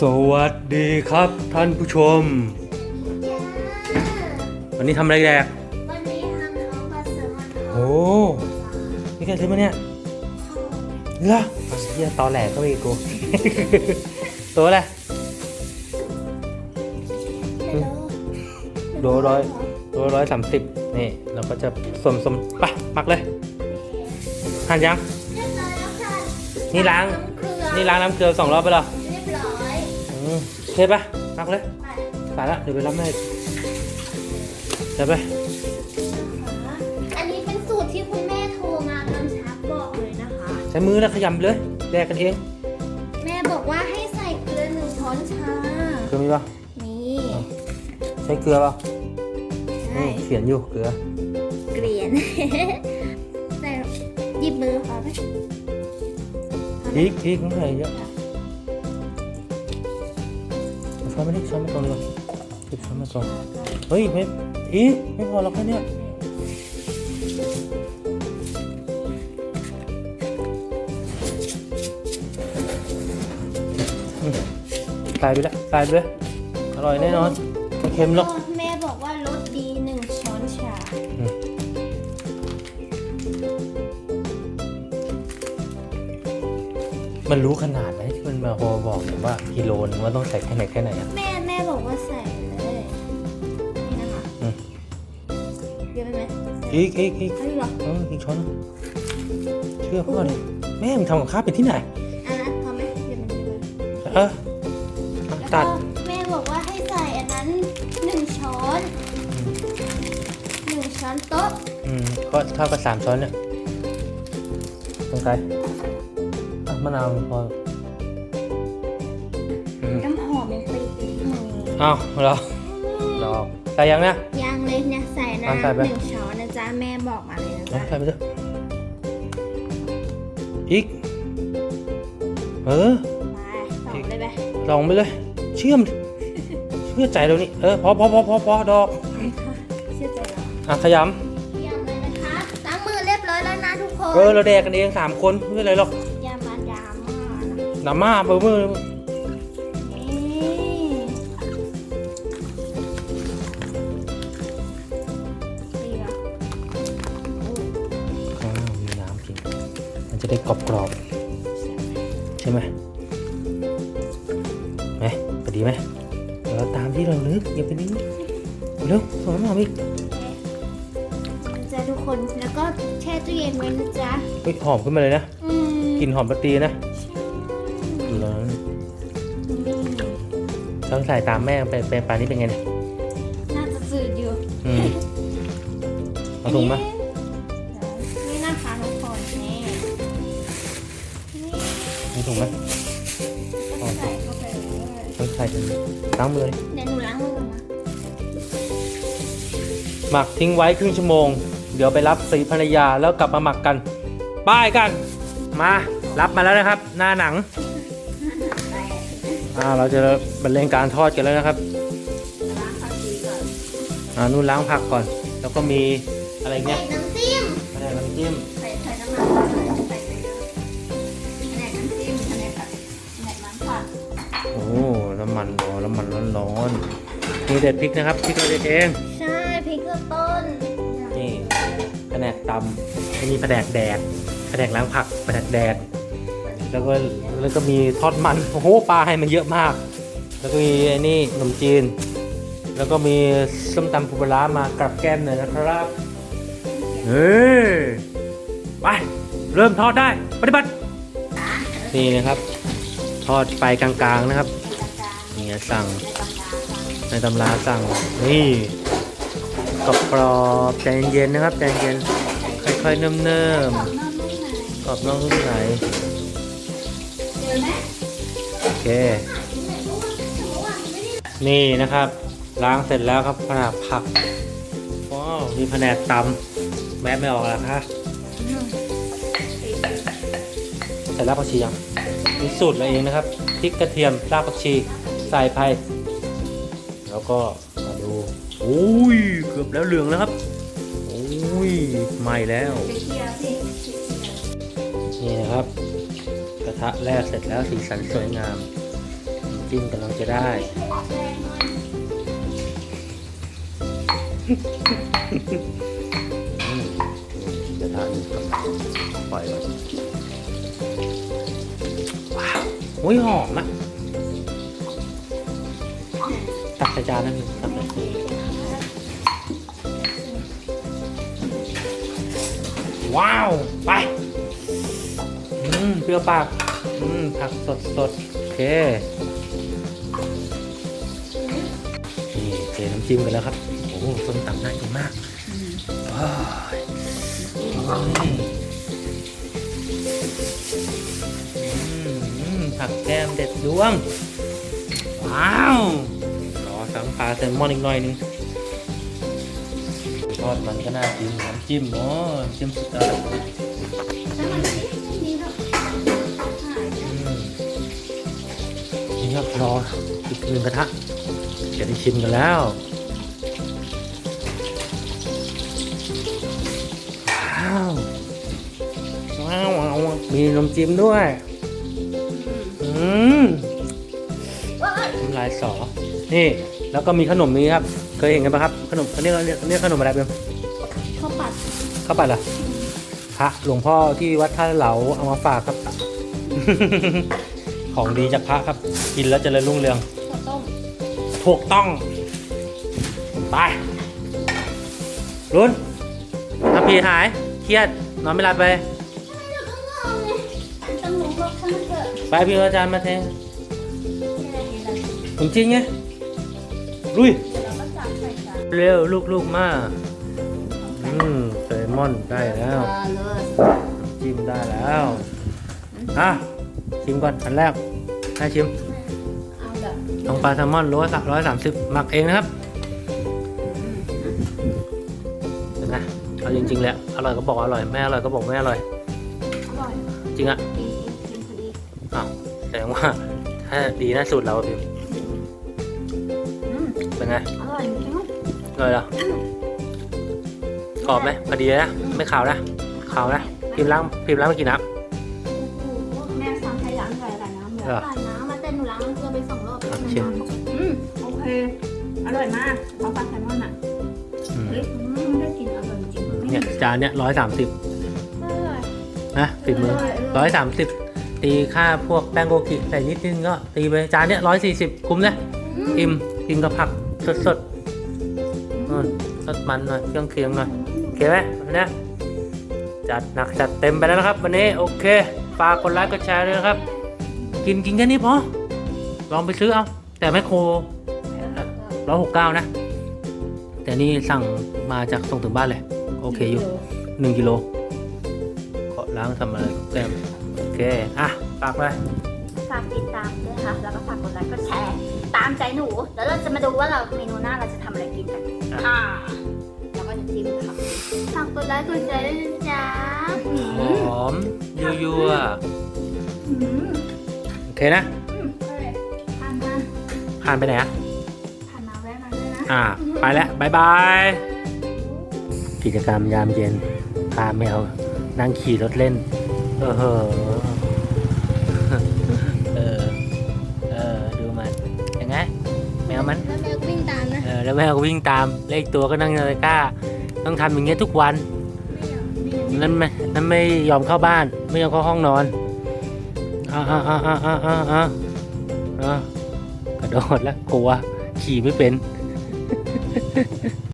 สวัสดีครับท่านผู้ชม วันนี้ทำอะไรแดกวันนี้ทำท้องปลาแซลมอนทอดโอ้นี่แกซื้อมาเนี่ยเหรอเอาเฮียตอแหลก็ไปกู ตัวอะไรไม่รู้โลร้อยโลร้อยสามสิบนี่เราก็จะสมสมไปะหมักเลยหั่นยังเรียบร้อยแล้วค่ะนี่ล้างน้ำเกลือนี่ล้างน้ำเกลือสองรอบไปเหรอ เคปะหมักเลยไปสายละเดี๋ยวไปรับแม่เดี๋ยวไปอันนี้เป็นสูตรที่คุณแม่โทรมากำชับบอกเลยนะคะ ใช้มือแล้วขยำไปเลยแดกกันเอง แม่บอกว่าให้ใส่เกลือหนึ่งช้อนชาเกลือมีปะนี่ใช้เกลือปะใช่นี่เขียนอยู่เกลือเกลียนใส่หยิบมือพอไหมพริกพริกมันใส่เยอะ ช้อนมาดิช้อนมาตรงเลยว่ะหยิบช้อนมาตรงเฮ้ยไม่อีกไม่พอหรอกแค่เนี้ยอืมตายไปแล้วตายไปเลยอร่อยแน่นอนไม่เค็มหรอกแม่บอกว่ารสดีหนึ่งช้อนชามันรู้ขนาดไหมที่ มันมาโฮบอกเนี่ยว่ากิโลนึงว่าต้องใส่แค่ไหนแค่ไหนอะ แม่แม่บอกว่าใส่เลยนี่นะคะอืม เยอะไปไหมอีกอีกอีกเอาอยู่เหรอเอออีกช้อนนึงเชื่อพ่อดิแม่มึงทำกับข้าวเป็นที่ไหนอันนั้นพอไหมเดี๋ยวมันจะเยอะเออเอาแล้วตัก็ดแม่บอกว่าให้ใส่อันนั้นหนึ่งช้อนหนึ่งช้อนโต๊ะอืมก็เท่ากับสามช้อนเนี่ยตรงไกลอะมะนาวพออื อเอาเราเราใส่ยังเนี่ยยางเลยเนี่ยใส่เอาใส่น้ำไปหนึ่งช้อนนะจ๊ะแม่บอกมาเลยนะลองจ๊ะใส่ไปเถอะอีก เออไปต่อเลยไปลองไปเลย เชื่อม เชื่อใจเรานี่ เออ พอพอพอพอพอดอก เชื่อใจเราอะขยเยี่ยมเลยนะคะล้างมือเรียบร้อยแล้วนะทุกคนำเออ เราแดกกันเองสามคนไม่เป็นไรหรอกอย่ามาดราม่านะ หนามาเบอร์มือนี่ จะได้กรอบกรอบๆใช่ไหมไหมพอดีไหมเดี๋ยวเราตามที่เรานึกอย่าไปนึกเร็วสอนหมออีกจ้าทุกคนแล้วก็แช่ตู้เย็นไว้นะจ๊ะเฮ้ยหอมขึ้นมาเลยนะอืมกลิ่นหอมปลาตีนะใช่แล้วนี่ต้องใส่ตามแม่ไปไปปลานี้เป็นไงเนี่ยน่าจะจืดอยู่อืมเอาถุงมา เอาถุงมาต้องใส่เข้าไปเลยต้องใส่ล้างมือเลยเดี๋ยวหนูล้างมือก่อนนะหมักทิ้งไว้ครึ่งชั่วโมง เดี๋ยวไปรับสีภรรยาแล้วกลับมาหมักกันป้ายกัน มารับมาแล้วนะครับ หน้าหนังอ่าเราจะบรรเลงการทอดกันแล้วนะครับล้างผักชีก่อนอ่านู่นล้างผักก่อน แล้วก็มีอะไรใส่เนี่ยน้ำจิ้มอะไรน้ำจิ้มำมันร้อนน้ำมันร้อนๆมีเด็ดพริกนะครับพริกเราเด็ดเองใช่พริกเกลือต้นนี่แผนกตำจะมีแผนกแดดแผนกล้างผักแผนกแดดแล้วก็แล้วก็มีทอดมันโอ้โหปลาให้มันเยอะมาก แล้วก็มีไอ้นี่ขนมจีน แล้วก็มีส้มตำปูปลาร้ามากับแก้มหน่อยนะครับเฮ้ยไปเริ่มทอดได้ปฏิบัตินี่นะครับ ทอดไปกลางๆนะครับ นี่สั่ง ในตำราสั่ง นี่กรอบกรอบใจเย็นๆนะครับใจเย็นค่อยๆเนิ่มๆกรอบนอกนุ่มในโอเค นี่นะครับล้างเสร็จแล้วครับแผนกผักว้าวมีแผนกตำแวะไม่ออกแล้วคะใส่รากผักชียังนี่สูตรเราเองนะครับพริกกระเทียมรากผักชี ใส่ไป แล้วก็มาดูโอ้ยเกือบแล้วเหลืองแล้วครับโอ้ยไหม้แล้วนี่นะครับ กระทะแรกเสร็จแล้วสีสันสวยงามำจิ้มกำลังจะได้อืมเดี๋ยวทานก่อนปล่อยก่อนว้าวอุ้ยหอมอะ จานนั่นเองตักใส่ว้าว ไป อืม เปรี้ยวปาก อืม ผักสดสดๆโอเค นี่เทน้ำจิ้มกันแล้วครับ โอ้โหส้มตำน่ากินมากว้ายอืมอืมผักแก้มเด็ดดวง ว้าวรอ สังปลาแซลมอนอีกหน่อยหนึงทอดมันก็น่ากินน้ำจิ้มเนาะน้ำจิ้มสุดยอดแล้วมันไม่ดีหรอกหายนะอืมนี่ครับรออีกหนึ่งกระทะจะได้ชิมกันแล้วว้าวว้าวว้าวมีนมจิ้มด้วย อืมว้ายน้ำลายสอนี่ แล้วก็มีขนมนี้ครับ เคยเห็นกันปะครับ ขนมเขาเรียกเรียกเรียกขนมอะไรเป็นข้าวผัดข้าวผัดเหรอพระหลวงพ่อที่วัดท่าเหลาเอามาฝากครับ ของดีจากพระครับ กินแล้วเจริญรุ่งเรือง ข้าวต้มถูกต้อง ไปรุนถ้าพีหาย เครียด นอนไม่หลับไปทำไมเราต้องงอไงต้องลงรถข้างเถอะไปพี่อาจารย์มาแทงนี่อะไรนี่อะไรผมจริงไง ลุยเดี๋ยวเราก็จับใส่จานเร็วลูกๆมา อืมเซลมอนได้แล้วมาเลยจิ้มได้แล้วอะชิมก่อนอันแรกให้ชิมเอาแบบลองปลาแซลมอนร้อยร้อยสามสิบหมักเองนะครับเห็นไหมเอาจริงๆเลยอร่อยก็บอกอร่อยไม่อร่อยก็บอกไม่อร่อยอร่อย จริงอะกินกินกินพอดีอ้าวแสดงว่าถ้าดีนะสูตรเราอะพิมอืม เป็นไงอร่อยจริงอร่อยเหรออืมกรอบไหมพอดีเลยนะไม่ขาวนะขาวนะพิมพ์ล้างพิมพ์ล้างมากี่น้โอ้โหแม่สั่งให้ล้างใส่อะไรน้ำเดี๋ยวเหรอใส่น้ำมาเต้นหนูล้างเกลือไปสองรอบครับชิมอืมโอเค อร่อยมากเพราะปลาแซลมอนอะำอืมเฮ้ยอืมได้กินอร่อยจริงเนี่ยจานเนี่ยร้อยสามสิบอร่อยนะฝีมือร้อยสามสิบตีค่าพวกแป้งโกกิใส่นิดนึงก็ตีไปจานเนี่ยร้อยสี่สิบคุ้มนะอิ่มกินกับผัก สดสดๆนู่นสดมันหน่อยเครื่องเคียงหน่อยโอเคไหมวันนี้จัดหนักจัดเต็มไปแล้วนะครับ วันนี้โอเคฝากกดไลค์กดแชร์ด้วยนะครับ กินกินแค่นี้พอลองไปซื้อเอาแต่ไม่โครร้อยหกเก้านะ แต่นี่สั่งมาจากส่งถึงบ้านเลย โอเคอยู่หนึ่งกิโลขอล้างทำอะไรแต้มโอเค อะฝากไปฝากติดตาม ใจหนู แล้วเราจะมาดูว่าเราเมนูหน้าเราจะทำอะไรกินกันอะอ่าแล้วก็จะจิ้มค่ะฝากกดไลค์กดแชร์ด้วยนะจ๊ะหอมยั่วอืมๆโอเคนะ อืมอร่อยผ่านมาผ่านไปไหนอะผ่านมาแวะมาด้วยนะ อ่า ไปแล้วบายบาย กิจกรรมยามเย็น พาแมวนั่งขี่รถเล่น เออเหอะ แล้วแม่ก็วิ่งตามเลขตัวก็นั่งนาฬิกาต้องทำอย่างเงี้ยทุกวันนั่นไม่นั่นไม่ยอมเข้าบ้าน ไม่ยอมเข้าห้องนอนอ่าอ่าอ่าอ่าอ่าอ่าอ่ากระโดดแล้วกลัวขี่ไม่เป็น